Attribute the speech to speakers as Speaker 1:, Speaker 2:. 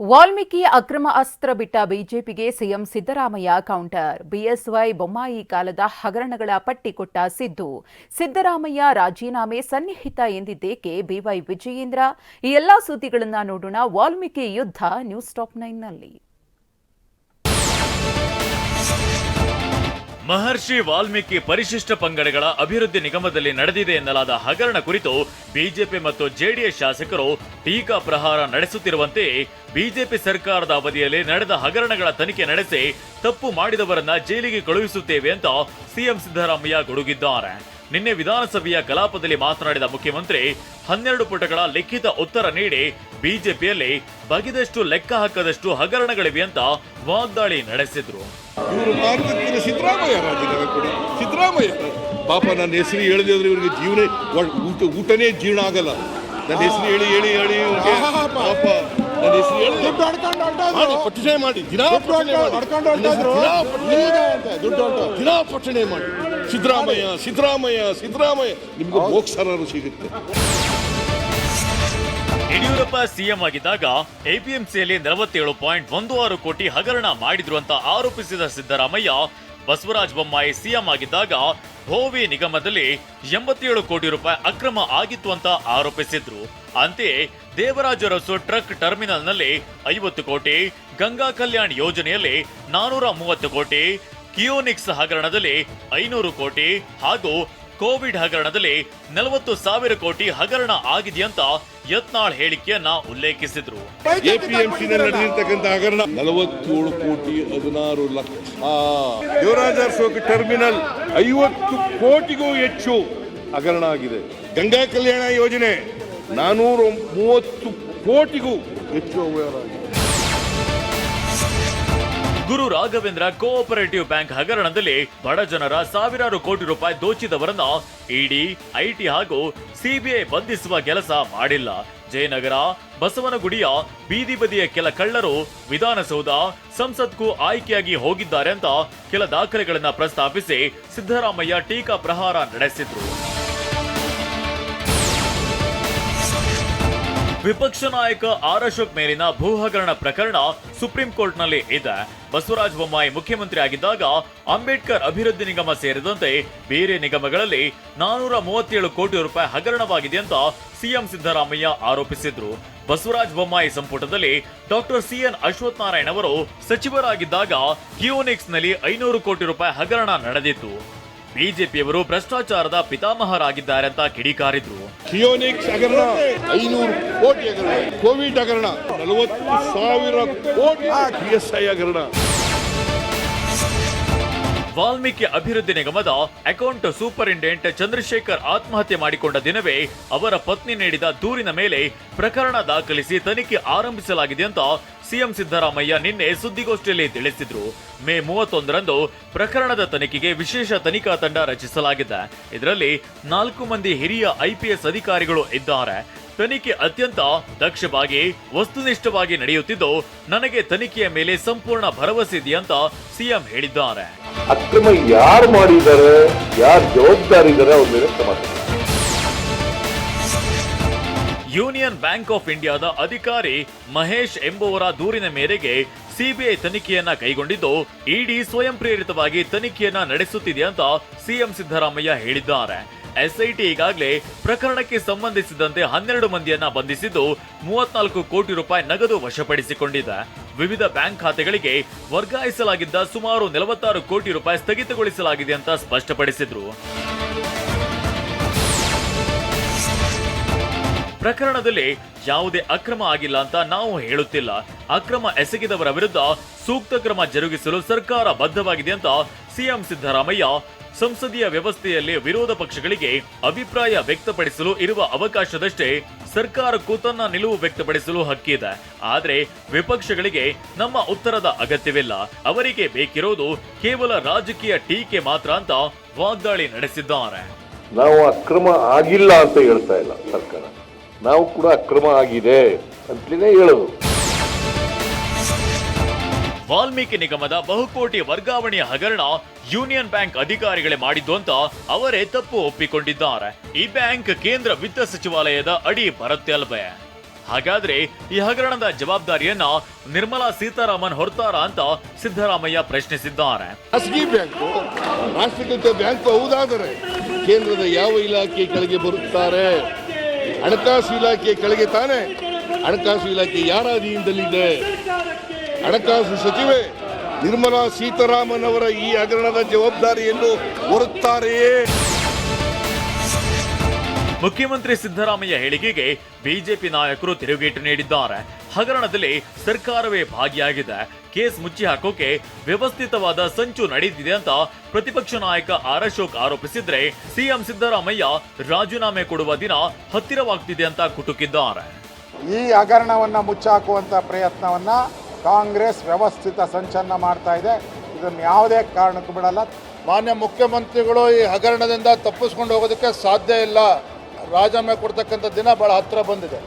Speaker 1: ವಾಲ್ಮೀಕಿ ಅಕ್ರಮ ಅಸ್ತ್ರ ಬಿಟ್ಟ ಬಿಜೆಪಿಗೆ CM Siddaramaiah counter. BSY Bommai ಕಾಲದ ಹಗರಣಗಳ ಪಟ್ಟಿ ಕೊಟ್ಟ ಸಿದ್ದು. ಸಿದ್ದರಾಮಯ್ಯ ರಾಜೀನಾಮೆ ಸನ್ನಿಹಿತ ಎಂದಿದ್ದೇಕೆ? ಬಿವೈ ವಿಜಯೇಂದ್ರ. ಈ ಎಲ್ಲಾ ಸುದ್ದಿಗಳನ್ನು ನೋಡೋಣ ವಾಲ್ಮೀಕಿ ಯುದ್ಧ ನ್ಯೂಸ್ ಟಾಪ್ ನೈನ್ನಲ್ಲಿ
Speaker 2: ಮಹರ್ಷಿ ವಾಲ್ಮೀಕಿ ಪರಿಶಿಷ್ಟ ಪಂಗಡಗಳ ಅಭಿವೃದ್ಧಿ ನಿಗಮದಲ್ಲಿ ನಡೆದಿದೆ ಎನ್ನಲಾದ ಹಗರಣ ಕುರಿತು ಬಿಜೆಪಿ ಮತ್ತು ಜೆಡಿಎಸ್ ಶಾಸಕರು ಟೀಕಾ ಪ್ರಹಾರ ನಡೆಸುತ್ತಿರುವಂತೆ ಬಿಜೆಪಿ ಸರ್ಕಾರದ ಅವಧಿಯಲ್ಲಿ ನಡೆದ ಹಗರಣಗಳ ತನಿಖೆ ನಡೆಸಿ ತಪ್ಪು ಮಾಡಿದವರನ್ನ ಜೈಲಿಗೆ ಕಳುಹಿಸುತ್ತೇವೆ ಅಂತ ಸಿಎಂ ಸಿದ್ದರಾಮಯ್ಯ ಗುಡುಗಿದ್ದಾರೆ. ನಿನ್ನೆ ವಿಧಾನಸಭೆಯ ಕಲಾಪದಲ್ಲಿ ಮಾತನಾಡಿದ ಮುಖ್ಯಮಂತ್ರಿ ಹನ್ನೆರಡು ಪುಟಗಳ ಲಿಖಿತ ಉತ್ತರ ನೀಡಿ ಬಿಜೆಪಿಯಲ್ಲಿ ಬಗೆದಷ್ಟು ಲೆಕ್ಕ ಹಾಕದಷ್ಟು ಹಗರಣಗಳಿವೆ ಅಂತ ವಾಗ್ದಾಳಿ ನಡೆಸಿದ್ರು.
Speaker 3: ಸಿದ್ದರಾಮಯ್ಯ ಪಾಪ ನನ್ನ ಹೆಸರು ಹೇಳಿದ್ರೆ ಇವರಿಗೆ ಜೀವನ ಊಟ ಊಟನೇ ಜೀರ್ಣ ಆಗಲ್ಲ. ನನ್ನ ಹೆಸರು ಹೇಳಿ ಹೇಳಿ ಹೇಳಿ ಇವ್ರಿಗೆ ಪಾಪ ನನ್ನ ಹೆಸರು ಹೇಳಿ ದುಡ್ಡು ಪಟ್ಟಣೆ ಮಾಡಿ ದಿನಾ ಪಟ್ಟಣೆ ಮಾಡಿ. ದಿನಾ ಪಟ್ಟಣೆ ಮಾಡಿ. ಸಿದ್ದರಾಮಯ್ಯ ಸಿದ್ದರಾಮಯ್ಯ ಸಿದ್ದರಾಮಯ್ಯ. ನಿಮ್ಗೆ ಮೋಕ್ಷರರು ಸಿಗುತ್ತೆ.
Speaker 2: ಯಡಿಯೂರಪ್ಪ ಸಿಎಂ ಆಗಿದ್ದಾಗ ಎಪಿಎಂಸಿಯಲ್ಲಿ ನಲವತ್ತೇಳು ಪಾಯಿಂಟ್ ಒಂದು ಆರು ಕೋಟಿ ಹಗರಣ ಮಾಡಿದ್ರು ಅಂತ ಆರೋಪಿಸಿದ ಸಿದ್ದರಾಮಯ್ಯ ಬಸವರಾಜ ಬೊಮ್ಮಾಯಿ ಸಿಎಂ ಆಗಿದ್ದಾಗ ಭೋವಿ ನಿಗಮದಲ್ಲಿ ಎಂಬತ್ತೇಳು ಕೋಟಿ ರೂಪಾಯಿ ಅಕ್ರಮ ಆಗಿತ್ತು ಅಂತ ಆರೋಪಿಸಿದ್ರು. ಅಂತೆಯೇ ದೇವರಾಜ ಅರಸು ಟ್ರಕ್ ಟರ್ಮಿನಲ್ನಲ್ಲಿ ಐವತ್ತು ಕೋಟಿ ಗಂಗಾ ಕಲ್ಯಾಣ್ ಯೋಜನೆಯಲ್ಲಿ ನಾನೂರ ಮೂವತ್ತು ಕೋಟಿ ಕಿಯೋನಿಕ್ಸ್ ಹಗರಣದಲ್ಲಿ ಐನೂರು ಕೋಟಿ ಹಾಗೂ ಕೋವಿಡ್ ಹಗರಣದಲ್ಲಿ ನಲವತ್ತು ಸಾವಿರ ಕೋಟಿ ಹಗರಣ ಆಗಿದೆಯಂತ ಯತ್ನಾಳ್ ಹೇಳಿಕೆಯನ್ನ ಉಲ್ಲೇಖಿಸಿದ್ರು.
Speaker 3: ಎಪಿಎಂಸಿ ನಡೆದಿರ್ತಕ್ಕಂಥ ಹಗರಣ ನಲವತ್ತೇಳು ಕೋಟಿ ಹದಿನಾರು ಲಕ್ಷ. ದೇವರಾಜ ಶೋಕಿ ಟರ್ಮಿನಲ್ ಐವತ್ತು ಕೋಟಿಗೂ ಹೆಚ್ಚು ಹಗರಣ ಆಗಿದೆ. ಗಂಗಾ ಕಲ್ಯಾಣ ಯೋಜನೆ ನಾನೂರ ಮೂವತ್ತು ಕೋಟಿಗೂ ಹೆಚ್ಚು
Speaker 2: ಗುರು ರಾಘವೇಂದ್ರ ಕೋಆಪರೇಟಿವ್ ಬ್ಯಾಂಕ್ ಹಗರಣದಲ್ಲಿ ಬಡ ಜನರ ಸಾವಿರಾರು ಕೋಟಿ ರೂಪಾಯಿ ದೋಚಿದವರನ್ನ ಇಡಿ ಐಟಿ ಹಾಗೂ ಸಿಬಿಐ ಬಂಧಿಸುವ ಕೆಲಸ ಮಾಡಿಲ್ಲ. ಜಯನಗರ, ಬಸವನಗುಡಿಯ ಬೀದಿ ಬದಿಯ ಕೆಲ ಕಳ್ಳರು ವಿಧಾನಸೌಧ ಸಂಸತ್ಗೂ ಆಯ್ಕೆಯಾಗಿ ಹೋಗಿದ್ದಾರೆ ಅಂತ ಕೆಲ ದಾಖಲೆಗಳನ್ನ ಪ್ರಸ್ತಾಪಿಸಿ ಸಿದ್ದರಾಮಯ್ಯ ಟೀಕಾ ಪ್ರಹಾರ ನಡೆಸಿದ್ರು. ವಿಪಕ್ಷ ನಾಯಕ ಆರ್ ಅಶೋಕ್ ಮೇಲಿನ ಭೂ ಹಗರಣ ಪ್ರಕರಣ ಸುಪ್ರೀಂ ಕೋರ್ಟ್ನಲ್ಲಿ ಇದೆ. ಬಸವರಾಜ ಬೊಮ್ಮಾಯಿ ಮುಖ್ಯಮಂತ್ರಿ ಆಗಿದ್ದಾಗ ಅಂಬೇಡ್ಕರ್ ಅಭಿವೃದ್ಧಿ ನಿಗಮ ಸೇರಿದಂತೆ ಬೇರೆ ನಿಗಮಗಳಲ್ಲಿ ನಾನೂರ ಮೂವತ್ತೇಳು ಕೋಟಿ ರೂಪಾಯಿ ಹಗರಣವಾಗಿದೆ ಅಂತ ಸಿಎಂ ಸಿದ್ದರಾಮಯ್ಯ ಆರೋಪಿಸಿದ್ರು. ಬಸವರಾಜ ಬೊಮ್ಮಾಯಿ ಸಂಪುಟದಲ್ಲಿ ಡಾಕ್ಟರ್ ಸಿಎನ್ ಅಶ್ವಥ್ ನಾರಾಯಣ್ ಅವರು ಸಚಿವರಾಗಿದ್ದಾಗ ಕಿಯೋನಿಕ್ಸ್ನಲ್ಲಿ ಐನೂರು ಕೋಟಿ ರೂಪಾಯಿ ಹಗರಣ ನಡೆದಿತ್ತು. ಬಿಜೆಪಿಯವರು ಭ್ರಷ್ಟಾಚಾರದ ಪಿತಾಮಹರಾಗಿದ್ದಾರೆ ಅಂತ ಕಿಡಿಕಾರಿದ್ರು.
Speaker 3: ಕಿಯೋನಿಕ್ಸ್ ಹಗರಣ, ಐನೂರು ಕೋಟಿ ಹಗರಣ, ಕೋವಿಡ್ ಹಗರಣ, ನಲವತ್ತು ಸಾವಿರ ಕೋಟಿ ಹಗರಣ.
Speaker 2: ವಾಲ್ಮೀಕಿ ಅಭಿವೃದ್ಧಿ ನಿಗಮದ ಅಕೌಂಟ್ ಸೂಪರಿಂಟೆಂಡೆಂಟ್ ಚಂದ್ರಶೇಖರ್ ಆತ್ಮಹತ್ಯೆ ಮಾಡಿಕೊಂಡ ದಿನವೇ ಅವರ ಪತ್ನಿ ನೀಡಿದ ದೂರಿನ ಮೇಲೆ ಪ್ರಕರಣ ದಾಖಲಿಸಿ ತನಿಖೆ ಆರಂಭಿಸಲಾಗಿದೆ ಅಂತ ಸಿಎಂ ಸಿದ್ದರಾಮಯ್ಯ ನಿನ್ನೆ ಸುದ್ದಿಗೋಷ್ಠಿಯಲ್ಲಿ ತಿಳಿಸಿದ್ರು. ಮೇ ಮೂವತ್ತೊಂದರಂದು ಪ್ರಕರಣದ ತನಿಖೆಗೆ ವಿಶೇಷ ತನಿಖಾ ತಂಡ ರಚಿಸಲಾಗಿದೆ. ಇದರಲ್ಲಿ ನಾಲ್ಕು ಮಂದಿ ಹಿರಿಯ ಐಪಿಎಸ್ ಅಧಿಕಾರಿಗಳು ಇದ್ದಾರೆ. ತನಿಖೆ ಅತ್ಯಂತ ದಕ್ಷವಾಗಿ ವಸ್ತುನಿಷ್ಠವಾಗಿ ನಡೆಯುತ್ತಿದ್ದು ನನಗೆ ತನಿಖೆಯ ಮೇಲೆ ಸಂಪೂರ್ಣ ಭರವಸೆ ಇದೆ ಅಂತ ಸಿಎಂ ಹೇಳಿದ್ದಾರೆ.
Speaker 4: ಅಕ್ರಮ ಯಾರು ಮಾಡಿದ್ದಾರೆ ಯಾರು ಜವಾಬ್ದಾರಿ ಇದ್ದಾರೆ ಅವ್ರ ಮೇಲೆ ಕ್ರಮ
Speaker 2: ಯೂನಿಯನ್ ಬ್ಯಾಂಕ್ ಆಫ್ ಇಂಡಿಯಾದ ಅಧಿಕಾರಿ ಮಹೇಶ್ ಎಂಬುವರ ದೂರಿನ ಮೇರೆಗೆ ಸಿಬಿಐ ತನಿಖೆಯನ್ನ ಕೈಗೊಂಡಿದ್ದು ಇಡಿ ಸ್ವಯಂ ಪ್ರೇರಿತವಾಗಿ ತನಿಖೆಯನ್ನ ನಡೆಸುತ್ತಿದೆ ಅಂತ ಸಿಎಂ ಸಿದ್ದರಾಮಯ್ಯ ಹೇಳಿದ್ದಾರೆ. ಎಸ್ಐಟಿ ಈಗಾಗಲೇ ಪ್ರಕರಣಕ್ಕೆ ಸಂಬಂಧಿಸಿದಂತೆ ಹನ್ನೆರಡು ಮಂದಿಯನ್ನ ಬಂಧಿಸಿದ್ದು ಮೂವತ್ನಾಲ್ಕು ಕೋಟಿ ರೂಪಾಯಿ ನಗದು ವಶಪಡಿಸಿಕೊಂಡಿದೆ. ವಿವಿಧ ಬ್ಯಾಂಕ್ ಖಾತೆಗಳಿಗೆ ವರ್ಗಾಯಿಸಲಾಗಿದ್ದ ಸುಮಾರು ನಲವತ್ತಾರು ಕೋಟಿ ರೂಪಾಯಿ ಸ್ಥಗಿತಗೊಳಿಸಲಾಗಿದೆ ಅಂತ ಸ್ಪಷ್ಟಪಡಿಸಿದ್ರು. ಪ್ರಕರಣದಲ್ಲಿ ಯಾವುದೇ ಅಕ್ರಮ ಆಗಿಲ್ಲ ಅಂತ ನಾವು ಹೇಳುತ್ತಿಲ್ಲ. ಅಕ್ರಮ ಎಸಗಿದವರ ವಿರುದ್ಧ ಸೂಕ್ತ ಕ್ರಮ ಜರುಗಿಸಲು ಸರ್ಕಾರ ಬದ್ಧವಾಗಿದೆ ಅಂತ ಸಿಎಂ ಸಿದ್ದರಾಮಯ್ಯ ಸಂಸದೀಯ ವ್ಯವಸ್ಥೆಯಲ್ಲಿ ವಿರೋಧ ಪಕ್ಷಗಳಿಗೆ ಅಭಿಪ್ರಾಯ ವ್ಯಕ್ತಪಡಿಸಲು ಇರುವ ಅವಕಾಶದಷ್ಟೇ ಸರ್ಕಾರಕ್ಕೂ ತನ್ನ ನಿಲುವು ವ್ಯಕ್ತಪಡಿಸಲು ಹಕ್ಕಿದೆ. ಆದರೆ ವಿಪಕ್ಷಗಳಿಗೆ ನಮ್ಮ ಉತ್ತರದ ಅಗತ್ಯವಿಲ್ಲ. ಅವರಿಗೆ ಬೇಕಿರೋದು ಕೇವಲ ರಾಜಕೀಯ ಟೀಕೆ ಮಾತ್ರ ಅಂತ ವಾಗ್ದಾಳಿ ನಡೆಸಿದ್ದಾರೆ.
Speaker 4: ನಾವು ಅಕ್ರಮ ಆಗಿಲ್ಲ ಅಂತ ಹೇಳ್ತಾ ಇಲ್ಲ ಸರ್ಕಾರ. ನಾವು ಕೂಡ ಅಕ್ರಮ ಆಗಿದೆ ಅಂತಲೇ ಹೇಳೋದು.
Speaker 2: ವಾಲ್ಮೀಕಿ ನಿಗಮದ ಬಹುಕೋಟಿ ವರ್ಗಾವಣೆಯ ಹಗರಣ ಯೂನಿಯನ್ ಬ್ಯಾಂಕ್ ಅಧಿಕಾರಿಗಳೇ ಮಾಡಿದ್ದು ಅಂತ ಅವರೇ ತಪ್ಪು ಒಪ್ಪಿಕೊಂಡಿದ್ದಾರೆ. ಈ ಬ್ಯಾಂಕ್ ಕೇಂದ್ರ ವಿತ್ತ ಸಚಿವಾಲಯದ ಅಡಿ ಬರುತ್ತೆ ಅಲ್ವೇ? ಹಾಗಾದ್ರೆ ಈ ಹಗರಣದ ಜವಾಬ್ದಾರಿಯನ್ನ ನಿರ್ಮಲಾ ಸೀತಾರಾಮನ್ ಹೊರತಾರ ಅಂತ ಸಿದ್ದರಾಮಯ್ಯ ಪ್ರಶ್ನಿಸಿದ್ದಾರೆ.
Speaker 3: ಖಾಸಗಿ ಬ್ಯಾಂಕು, ರಾಷ್ಟ್ರೀಕೃತ ಬ್ಯಾಂಕು ಹೌದಾದರೆ ಕೇಂದ್ರದ ಯಾವ ಇಲಾಖೆ ಕೆಳಗೆ ಬರುತ್ತಾರೆ? ಹಣಕಾಸು ಇಲಾಖೆ ಕೆಳಗೆ ತಾನೆ? ಹಣಕಾಸು ಇಲಾಖೆ ಯಾರ ಅಧೀನದಲ್ಲಿದೆ? ಹಣಕಾಸು ಸಚಿವೆ ನಿರ್ಮಲಾ ಸೀತಾರಾಮನ್ ಅವರ ಈ ಹಗರಣದ ಜವಾಬ್ದಾರಿಯನ್ನು ಹೊರುತ್ತಾರೆಯೇ?
Speaker 2: ಮುಖ್ಯಮಂತ್ರಿ ಸಿದ್ದರಾಮಯ್ಯ ಹೇಳಿಕೆಗೆ ಬಿಜೆಪಿ ನಾಯಕರು ತಿರುಗೇಟು ನೀಡಿದ್ದಾರೆ. ಹಗರಣದಲ್ಲಿ ಸರ್ಕಾರವೇ ಭಾಗಿಯಾಗಿದೆ. ಕೇಸ್ ಮುಚ್ಚಿ ಹಾಕೋಕೆ ವ್ಯವಸ್ಥಿತವಾದ ಸಂಚು ನಡೆದಿದೆ ಅಂತ ಪ್ರತಿಪಕ್ಷ ನಾಯಕ ಆರ್ ಅಶೋಕ್ ಆರೋಪಿಸಿದ್ರೆ ಸಿಎಂ ಸಿದ್ದರಾಮಯ್ಯ ರಾಜೀನಾಮೆ ಕೊಡುವ ದಿನ ಹತ್ತಿರವಾಗ್ತಿದೆ ಅಂತ ಕುಟುಕಿದ್ದಾರೆ.
Speaker 5: ಈ ಹಗರಣವನ್ನು ಮುಚ್ಚಾಕುವಂಥ ಪ್ರಯತ್ನವನ್ನು ಕಾಂಗ್ರೆಸ್ ವ್ಯವಸ್ಥಿತ ಸಂಚಲನ ಮಾಡ್ತಾ ಇದೆ. ಇದನ್ನು ಯಾವುದೇ ಕಾರಣಕ್ಕೂ ಬಿಡಲ್ಲ.
Speaker 6: ಮಾನ್ಯ ಮುಖ್ಯಮಂತ್ರಿಗಳು ಈ ಹಗರಣದಿಂದ ತಪ್ಪಿಸ್ಕೊಂಡು ಹೋಗೋದಕ್ಕೆ ಸಾಧ್ಯ ಇಲ್ಲ. ರಾಜೀನಾಮೆ ಕೊಡ್ತಕ್ಕಂಥ ದಿನ ಬಹಳ ಹತ್ತಿರ ಬಂದಿದೆ.